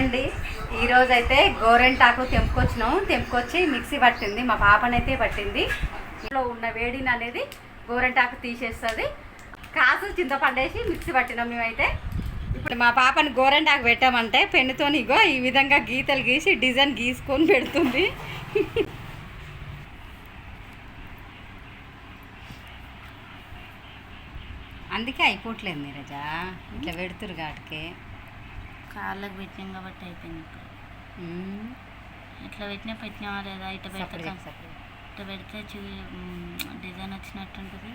అండి. ఈరోజు అయితే గోరెంటాకు తెంపుకొచ్చినాం తెంపుకొచ్చి మిక్సీ పట్టింది. మా పాపనైతే పట్టింది. ఇంట్లో ఉన్న వేడిని అనేది గోరెంటాకు తీసేస్తుంది. కాసు చింతపండేసి మిక్సీ పట్టినాం మేమైతే. ఇప్పుడు మా పాపని గోరెంటాకు పెట్టామంటే పెన్నుతో ఇగో ఈ విధంగా గీతలు గీసి డిజైన్ గీసుకొని పెడుతుంది. అందుకే అయిపోవట్లేదు మీరజా ఇట్లా పెడుతురు కాటికి. కాళ్ళకు పెట్టినాం కాబట్టి అయిపోయింది ఇప్పుడు. ఇట్లా పెట్టినా పెట్టినావా లేదా? ఇట్లా పెడతా ఇట్లా పెడితే చూ డిజైన్ వచ్చినట్టు ఉంటుంది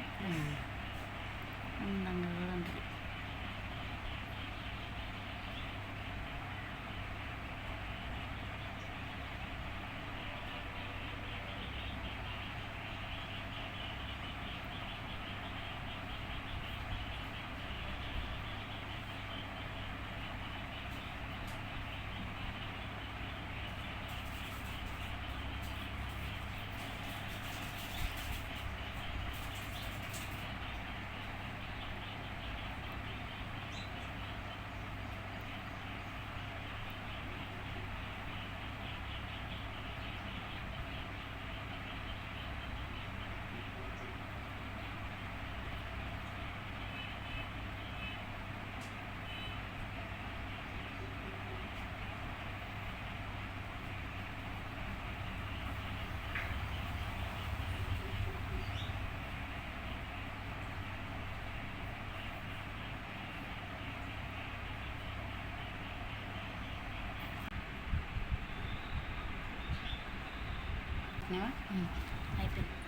అయిపోయింది.